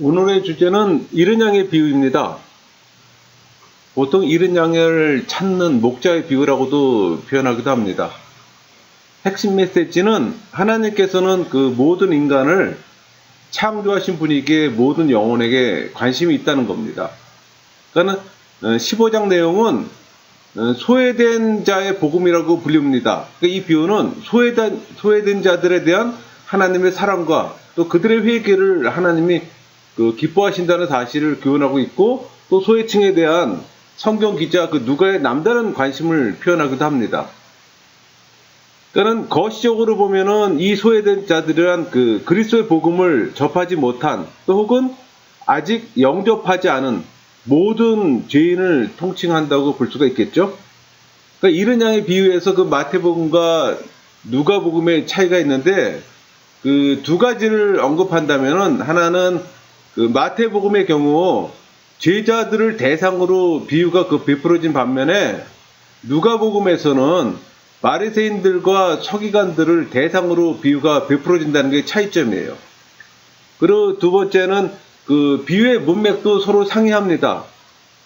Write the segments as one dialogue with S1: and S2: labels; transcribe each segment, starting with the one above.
S1: 오늘의 주제는 이른 양의 비유입니다. 보통 이른 양을 찾는 목자의 비유라고도 표현하기도 합니다. 핵심 메시지는 하나님께서는 그 모든 인간을 창조하신 분에게 모든 영혼에게 관심이 있다는 겁니다. 그러니까 15장 내용은 어, 소외된 자의 복음이라고 불립니다. 그러니까 이 비유는 소외된, 소외된 자들에 대한 하나님의 사랑과 또 그들의 회개를 하나님이 그 기뻐하신다는 사실을 교훈하고 있고 또 소외층에 대한 성경 기자 그 누가의 남다른 관심을 표현하기도 합니다. 그러니까 거시적으로 보면은 이 소외된 자들은 그 그리스도의 복음을 접하지 못한 또 혹은 아직 영접하지 않은 모든 죄인을 통칭한다고 볼 수가 있겠죠. 그러니까 이른 양의 비유에서 그 마태복음과 누가복음의 차이가 있는데 그 두 가지를 언급한다면은 하나는 그 마태복음의 경우 제자들을 대상으로 비유가 그 베풀어진 반면에 누가복음에서는 바리새인들과 서기관들을 대상으로 비유가 베풀어진다는 게 차이점이에요. 그리고 두 번째는 그 비유의 문맥도 서로 상이합니다.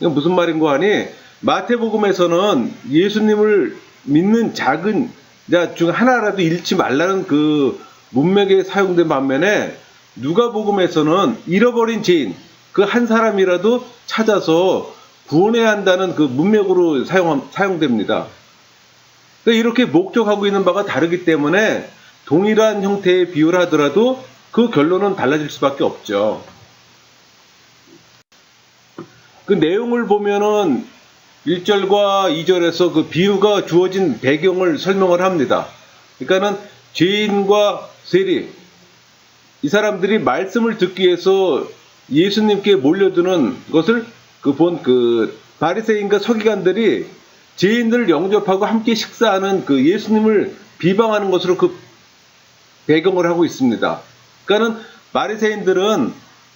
S1: 무슨 말인고 하니 마태복음에서는 예수님을 믿는 작은 자 중 하나라도 잃지 말라는 그 문맥에 사용된 반면에 누가복음에서는 잃어버린 죄인 그 한 사람이라도 찾아서 구원해야 한다는 그 문맥으로 사용, 사용됩니다. 그러니까 이렇게 목적하고 있는 바가 다르기 때문에 동일한 형태의 비유를 하더라도 그 결론은 달라질 수밖에 없죠. 그 내용을 보면은 1절과 2절에서 그 비유가 주어진 배경을 설명을 합니다. 그러니까는 죄인과 세리, 이 사람들이 말씀을 듣기 위해서 예수님께 몰려드는 것을 그본그 바리새인과 서기관들이 죄인들을 영접하고 함께 식사하는 그 예수님을 비방하는 것으로 그 배경을 하고 있습니다. 그러니까는 바리새인들은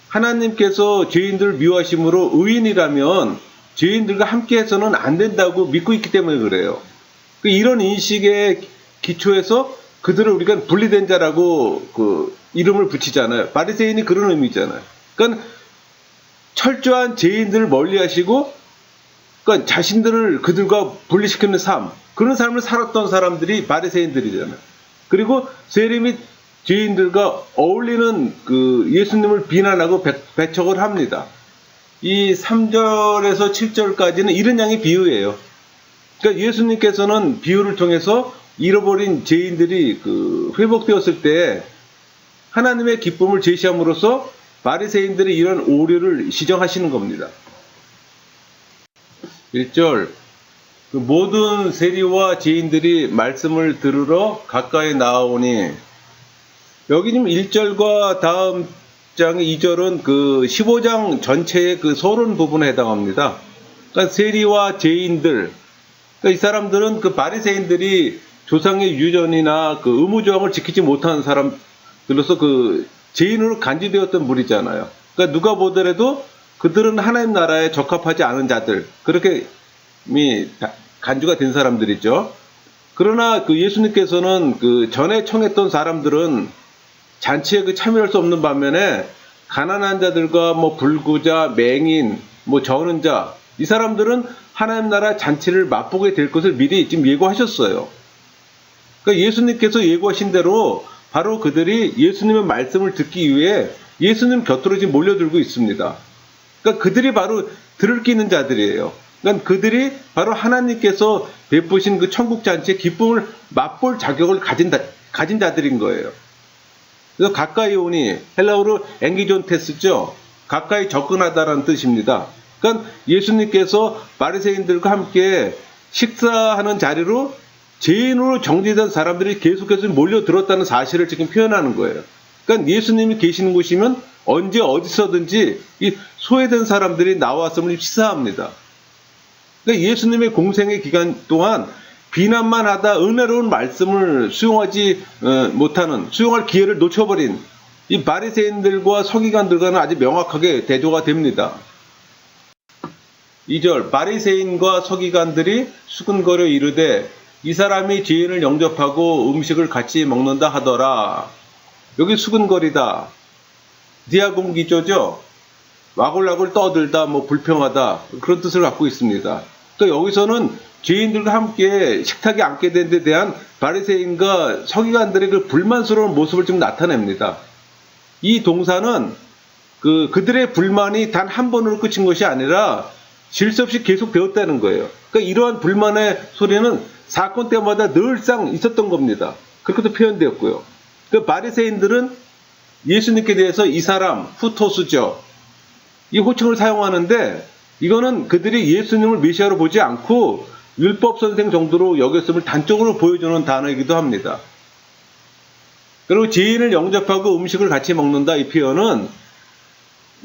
S1: 하나님께서 죄인들을 미워하심으로 의인이라면 죄인들과 함께해서는 안 된다고 믿고 있기 때문에 그래요. 그 이런 인식의 기초에서 그들을 우리가 분리된 자라고 그 이름을 붙이잖아요. 바리새인이 그런 의미잖아요. 그러니까 철저한 죄인들을 멀리하시고 그러니까 자신들을 그들과 분리시키는 삶 그런 삶을 살았던 사람들이 바리새인들이잖아요. 그리고 세리 및 죄인들과 어울리는 그 예수님을 비난하고 배, 척을 합니다. 이 3절에서 7절까지는 이런 양의 비유예요. 그러니까 예수님께서는 비유를 통해서 잃어버린 죄인들이 그 회복되었을 때 하나님의 기쁨을 제시함으로써 바리새인들의 이런 오류를 시정하시는 겁니다. 1절 그 모든 세리와 죄인들이 말씀을 들으러 가까이 나오니 여기 지금 1절과 다음 장의 2절은 그 15장 전체의 그 서론 부분에 해당합니다. 그러니까 세리와 죄인들 그러니까 이 사람들은 그 바리새인들이 조상의 유전이나 그 의무조항을 지키지 못하는 사람 들로서 그 죄인으로 간주되었던 무리잖아요. 그러니까 누가 보더라도 그들은 하나님 나라에 적합하지 않은 자들 그렇게 간주가 된 사람들이죠. 그러나 그 예수님께서는 그 전에 청했던 사람들은 잔치에 그 참여할 수 없는 반면에 가난한 자들과 뭐 불구자, 맹인, 뭐 저는 자, 이 사람들은 하나님 나라 잔치를 맛보게 될 것을 미리 지금 예고하셨어요. 그러니까 예수님께서 예고하신 대로 바로 그들이 예수님의 말씀을 듣기 위해 예수님 곁으로 지금 몰려들고 있습니다. 그러니까 그들이 바로 들을 게 있는 자들이에요. 그러니까 그들이 바로 하나님께서 베푸신 그 천국 잔치의 기쁨을 맛볼 자격을 가진, 가진 자들인 거예요. 그래서 가까이 오니 헬라어로 앵기존테스죠. 가까이 접근하다라는 뜻입니다. 그러니까 예수님께서 바리새인들과 함께 식사하는 자리로 죄인으로 정죄된 사람들이 계속해서 몰려들었다는 사실을 지금 표현하는 거예요. 그러니까 예수님이 계시는 곳이면 언제 어디서든지 이 소외된 사람들이 나왔음을 시사합니다. 그러니까 예수님의 공생의 기간 동안 비난만 하다 은혜로운 말씀을 수용하지 어, 못하는 수용할 기회를 놓쳐버린 이 바리새인들과 서기관들과는 아주 명확하게 대조가 됩니다. 2절 바리새인과 서기관들이 수근거려 이르되 이 사람이 죄인을 영접하고 음식을 같이 먹는다 하더라. 여기 수근거리다. 디아공기조죠. 와글와글 떠들다, 뭐 불평하다 그런 뜻을 갖고 있습니다. 또 여기서는 죄인들과 함께 식탁에 앉게 된 데 대한 바리새인과 서기관들의 그 불만스러운 모습을 좀 나타냅니다. 이 동사는 그 그들의 불만이 단 한 번으로 끝인 것이 아니라 질수 없이 계속 되었다는 거예요. 그러니까 이러한 불만의 소리는 사건 때마다 늘상 있었던 겁니다. 그렇게도 표현되었고요. 그 바리새인들은 예수님께 대해서 이 사람 후토수죠. 이 호칭을 사용하는데 이거는 그들이 예수님을 메시아로 보지 않고 율법 선생 정도로 여겼음을 단적으로 보여주는 단어이기도 합니다. 그리고 죄인을 영접하고 음식을 같이 먹는다 이 표현은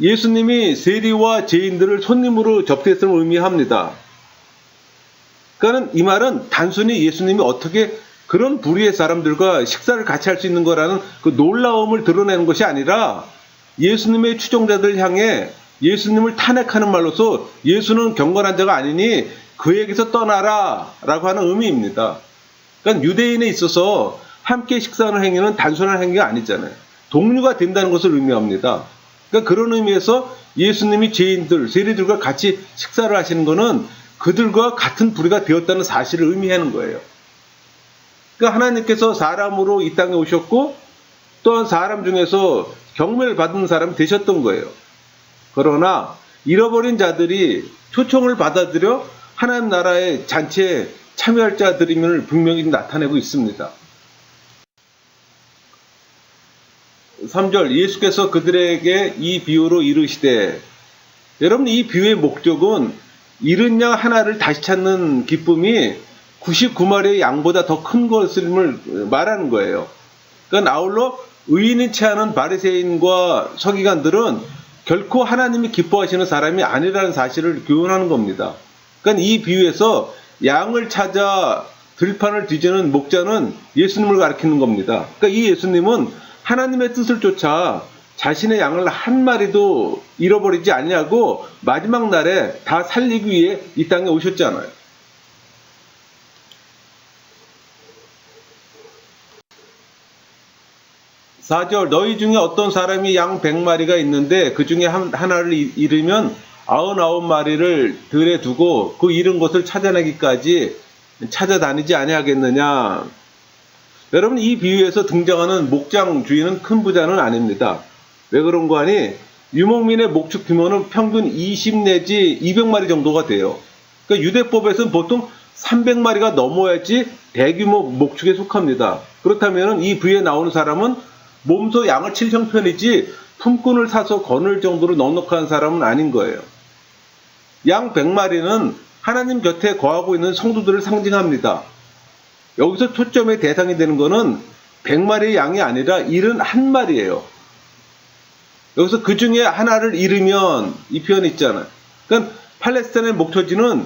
S1: 예수님이 세리와 죄인들을 손님으로 접대했음을 의미합니다. 그러니까 이 말은 단순히 예수님이 어떻게 그런 부류의 사람들과 식사를 같이 할 수 있는 거라는 그 놀라움을 드러내는 것이 아니라 예수님의 추종자들 향해 예수님을 탄핵하는 말로서 예수는 경건한 자가 아니니 그에게서 떠나라 라고 하는 의미입니다. 그러니까 유대인에 있어서 함께 식사하는 행위는 단순한 행위가 아니잖아요. 동료가 된다는 것을 의미합니다. 그러니까 그런 의미에서 예수님이 죄인들, 세리들과 같이 식사를 하시는 것은 그들과 같은 부류가 되었다는 사실을 의미하는 거예요. 그러니까 하나님께서 사람으로 이 땅에 오셨고 또한 사람 중에서 경매를 받은 사람이 되셨던 거예요. 그러나 잃어버린 자들이 초청을 받아들여 하나님 나라의 잔치에 참여할 자들임을 분명히 나타내고 있습니다. 3절 예수께서 그들에게 이 비유로 이르시되 여러분 이 비유의 목적은 잃은 양 하나를 다시 찾는 기쁨이 99마리의 양보다 더 큰 것을 말하는 거예요. 그러니까 아울러 의인이 체하는 바리새인과 서기관들은 결코 하나님이 기뻐하시는 사람이 아니라는 사실을 교훈하는 겁니다. 그러니까 이 비유에서 양을 찾아 들판을 뒤지는 목자는 예수님을 가리키는 겁니다. 그러니까 이 예수님은 하나님의 뜻을 쫓아 자신의 양을 한 마리도 잃어버리지 않냐고 마지막 날에 다 살리기 위해 이 땅에 오셨잖아요. 사절 너희 중에 어떤 사람이 양 100마리가 있는데 그 중에 한, 하나를 이- 잃으면 99마리를 들에 두고 그 잃은 것을 찾아내기까지 찾아다니지 아니하겠느냐. 여러분 이 비유에서 등장하는 목장 주인은 큰 부자는 아닙니다. 왜 그런 거 아니? 유목민의 목축 규모는 평균 20 내지 200마리 정도가 돼요. 그러니까 유대법에서는 보통 300마리가 넘어야지 대규모 목축에 속합니다. 그렇다면 이 부에 나오는 사람은 몸소 양을 칠 형편이지 품꾼을 사서 거늘 정도로 넉넉한 사람은 아닌 거예요. 양 100마리는 하나님 곁에 거하고 있는 성도들을 상징합니다. 여기서 초점의 대상이 되는 것은 100마리의 양이 아니라 71마리예요. 여기서 그 중에 하나를 잃으면 이 표현 있잖아요. 그러니까 팔레스타인의 목초지는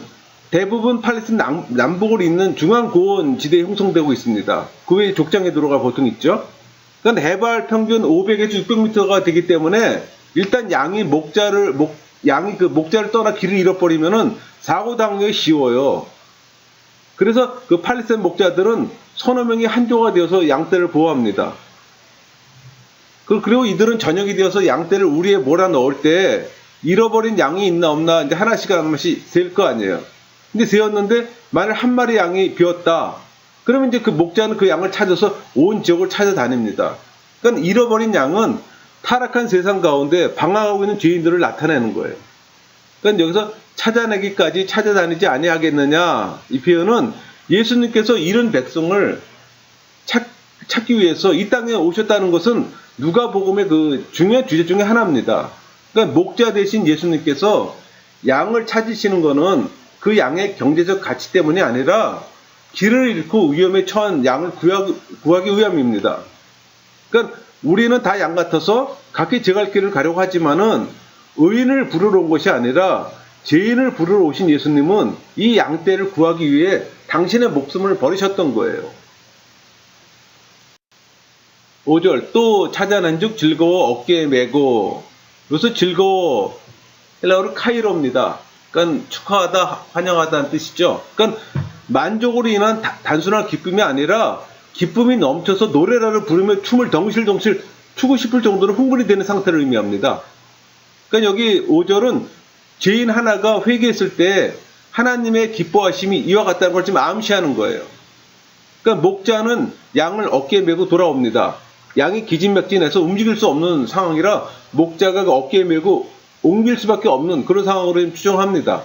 S1: 대부분 팔레스타인 남, 남북을 잇는 중앙 고원 지대에 형성되고 있습니다. 그 외에 족장에 들어가 보통 있죠. 그러니까 해발 평균 500에서 600m가 되기 때문에 일단 양이 목자를 목 양이 그 목자를 떠나 길을 잃어버리면은 사고 당하기 쉬워요. 그래서 그 팔레스타인 목자들은 서너 명이 한조가 되어서 양떼를 보호합니다. 그- 그리고 이들은 저녁이 되어서 양떼를 우리에 몰아 넣을 때 잃어버린 양이 있나 없나 이제 하나씩 하나씩 셀 거 아니에요. 근데 세었는데 만일 한 마리 양이 비었다. 그러면 이제 그 목자는 그 양을 찾아서 온 지역을 찾아다닙니다. 그러니까 잃어버린 양은 타락한 세상 가운데 방황하고 있는 죄인들을 나타내는 거예요. 그러니까 여기서 찾아내기까지 찾아다니지 아니하겠느냐 이 표현은 예수님께서 잃은 백성을 찾, 찾기 위해서 이 땅에 오셨다는 것은 누가복음의 그 중요한 주제 중에 하나입니다. 그러니까 목자 대신 예수님께서 양을 찾으시는 것은 그 양의 경제적 가치 때문이 아니라 길을 잃고 위험에 처한 양을 구하기, 구하기 위함입니다. 그러니까 우리는 다 양 같아서 각기 제갈 길을 가려고 하지만은 의인을 부르러 온 것이 아니라 죄인을 부르러 오신 예수님은 이 양떼를 구하기 위해 당신의 목숨을 버리셨던 거예요. 5절 또 찾아난즉 즐거워 어깨에 메고 여기서 즐거워 헬라어로 카이로입니다. 그러니까 축하하다 환영하다는 뜻이죠. 그러니까 만족으로 인한 다- 단순한 기쁨이 아니라 기쁨이 넘쳐서 노래라를 부르며 춤을 덩실덩실 추고 싶을 정도로 흥분이 되는 상태를 의미합니다. 그러니까 여기 5절은 죄인 하나가 회개했을 때 하나님의 기뻐하심이 이와 같다는 걸 지금 암시하는 거예요. 그러니까 목자는 양을 어깨에 메고 돌아옵니다. 양이 기진맥진해서 움직일 수 없는 상황이라 목자가 그 어깨에 메고 옮길 수밖에 없는 그런 상황으로 추정합니다.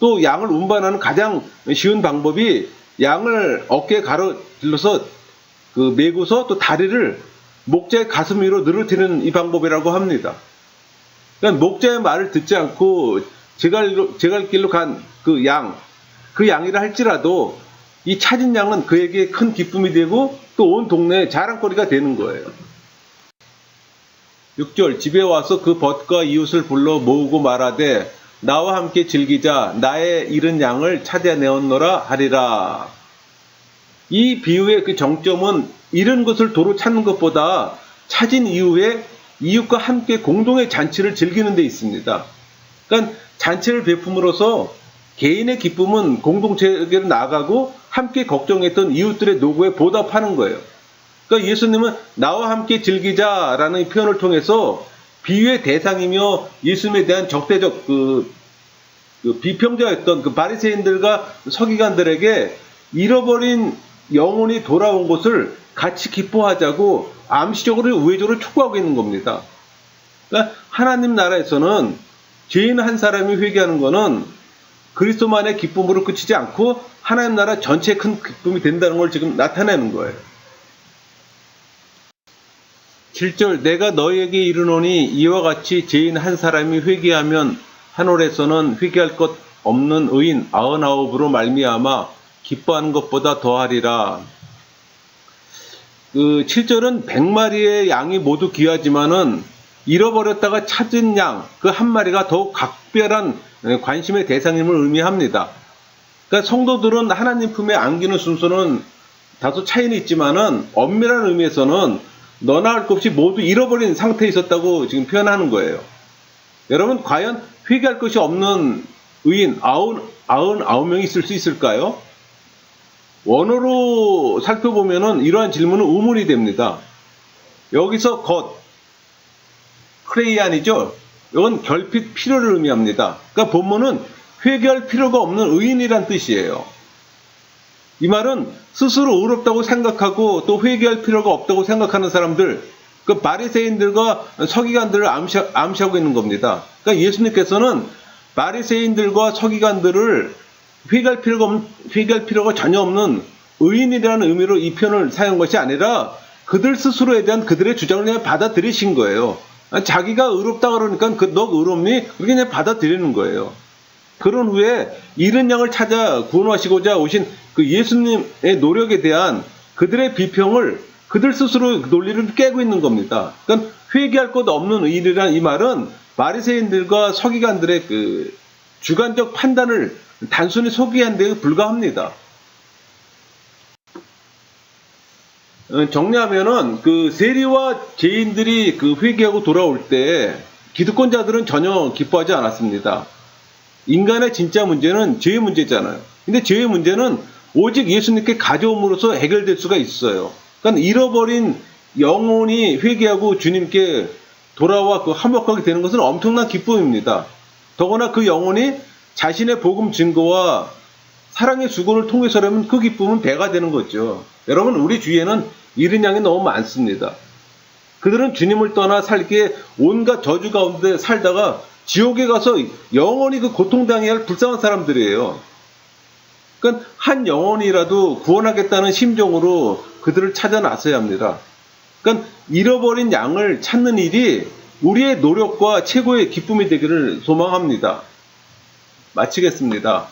S1: 또 양을 운반하는 가장 쉬운 방법이 양을 어깨에 가로질러서 그 메고서 또 다리를 목자의 가슴 위로 늘어뜨리는 이 방법이라고 합니다. 그러니까 목자의 말을 듣지 않고 제갈로, 제갈길로 간 그 양, 그 양이라 할지라도 이 찾은 양은 그에게 큰 기쁨이 되고 또 온 동네의 자랑거리가 되는 거예요. 6절 집에 와서 그 벗과 이웃을 불러 모으고 말하되 나와 함께 즐기자 나의 잃은 양을 찾아내었노라 하리라. 이 비유의 그 정점은 잃은 것을 도로 찾는 것보다 찾은 이후에 이웃과 함께 공동의 잔치를 즐기는 데 있습니다. 그러니까 잔치를 베품으로써 개인의 기쁨은 공동체에게로 나가고 함께 걱정했던 이웃들의 노고에 보답하는 거예요. 그러니까 예수님은 나와 함께 즐기자라는 표현을 통해서 비유의 대상이며 예수님에 대한 적대적 그, 그 비평자였던 그 바리새인들과 서기관들에게 잃어버린 영혼이 돌아온 것을 같이 기뻐하자고 암시적으로 우회적으로 촉구하고 있는 겁니다. 그러니까 하나님 나라에서는 죄인 한 사람이 회개하는 것은 그리스도만의 기쁨으로 그치지 않고 하나님 나라 전체의 큰 기쁨이 된다는 걸 지금 나타내는 거예요. 7절 내가 너희에게 이르노니 이와 같이 죄인 한 사람이 회개하면 하늘에서는 회개할 것 없는 의인 아흔아홉으로 말미암아 기뻐하는 것보다 더하리라. 그 7절은 100마리의 양이 모두 귀하지만은 잃어버렸다가 찾은 양 그 한 마리가 더욱 각별한 관심의 대상임을 의미합니다. 그러니까 성도들은 하나님 품에 안기는 순서는 다소 차이는 있지만은 엄밀한 의미에서는 너나 할 것 없이 모두 잃어버린 상태에 있었다고 지금 표현하는 거예요. 여러분 과연 회개할 것이 없는 의인 아흔 아흔 아홉 명이 있을 수 있을까요? 원어로 살펴보면은 이러한 질문은 의문이 됩니다. 여기서 것 크레이안이죠. 이건 결핍 필요를 의미합니다. 그러니까 본문은 회개할 필요가 없는 의인이란 뜻이에요. 이 말은 스스로 의롭다고 생각하고 또 회개할 필요가 없다고 생각하는 사람들, 그 바리새인들과 서기관들을 암시, 암시 하고 있는 겁니다. 그러니까 예수님께서는 바리새인들과 서기관들을 회개할 필요가 없는, 회개할 필요가 전혀 없는 의인이라는 의미로 이 표현을 사용한 것이 아니라 그들 스스로에 대한 그들의 주장을 받아들이신 거예요. 자기가 의롭다 그러니까 그, 너 의롭니? 그렇게 그냥 받아들이는 거예요. 그런 후에 잃은 양을 찾아 구원하시고자 오신 그 예수님의 노력에 대한 그들의 비평을 그들 스스로 논리를 깨고 있는 겁니다. 그러니까 회개할 것 없는 의인이란 이 말은 바리새인들과 서기관들의 그 주관적 판단을 단순히 소개한 데 불과합니다. 어, 정리하면은 그 세리와 죄인들이 그 회개하고 돌아올 때 기득권자들은 전혀 기뻐하지 않았습니다. 인간의 진짜 문제는 죄의 문제잖아요. 근데 죄의 문제는 오직 예수님께 가져옴으로써 해결될 수가 있어요. 그러니까 잃어버린 영혼이 회개하고 주님께 돌아와 그 화목하게 되는 것은 엄청난 기쁨입니다. 더구나 그 영혼이 자신의 복음 증거와 사랑의 수고를 통해서라면 그 기쁨은 배가 되는 거죠. 여러분, 우리 주위에는 잃은 양이 너무 많습니다. 그들은 주님을 떠나 살기에 온갖 저주 가운데 살다가 지옥에 가서 영원히 그 고통당해야 할 불쌍한 사람들이에요. 그러니까 한 영혼이라도 구원하겠다는 심정으로 그들을 찾아 나서야 합니다. 그러니까 잃어버린 양을 찾는 일이 우리의 노력과 최고의 기쁨이 되기를 소망합니다. 마치겠습니다.